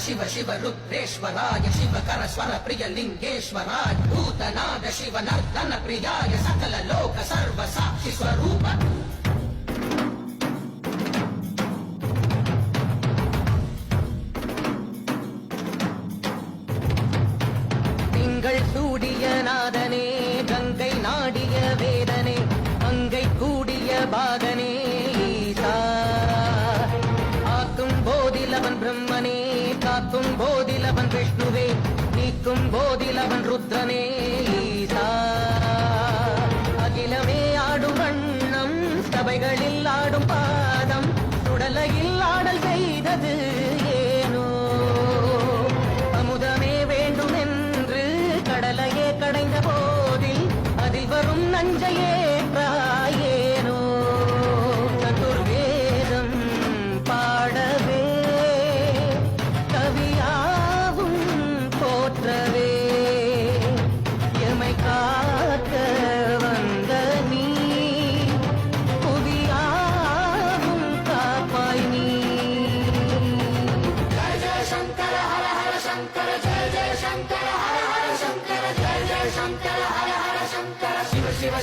शिव शिव रुद्रेश्वराय शिवकर स्वर प्रिय लिङ्गेश्वराय भूतनाद शिव नर्तन प्रियाय सकल लोक सर्व साक्षि स्वरूप திங்கள் சூடிய நாதனே கங்கை நாடிய வேதனே அங்கை கூடிய பாகனே ருத்தும் போதில் அவன் ருத்ரனே ஈசா அகிலமே ஆடும் வண்ணம் சபைகளில் ஆடும் பாதம் சுடலையில் ஆடல் செய்தது ஏனோ? அமுதமே வேண்டும் என்று கடலையே கடைந்த போதில் அதில் வரும் நஞ்சையே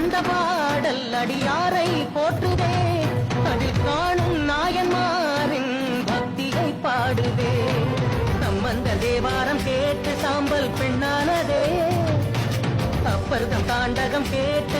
ஆரூரன் பாடல் அடியாரை போற்றுதே. அதில் காணும் நாயன்மாரின் பக்தியை பாடுதே. சம்பந்த தேவாரம் கேட்டு சாம்பல் பெண்ணானதே. அப்பர்தம் தாண்டகம் கேட்டு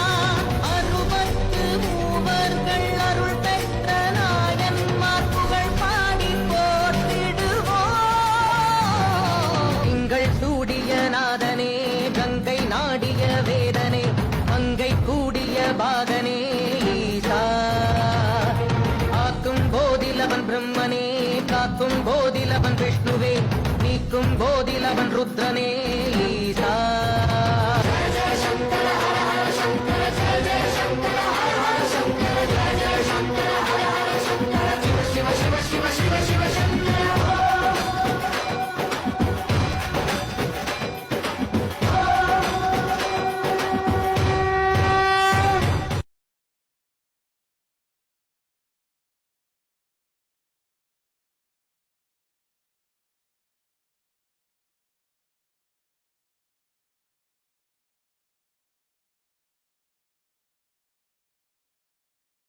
கங்கை நாடிய வேதனே அங்கை கூடிய பாகனே ஈசா. ஆக்கும் போதிலவன் பிரம்மனே காக்கும் போதிலவன் விஷ்ணுவே நீக்கும் போதிலவன் ருத்ரனே ஈசா.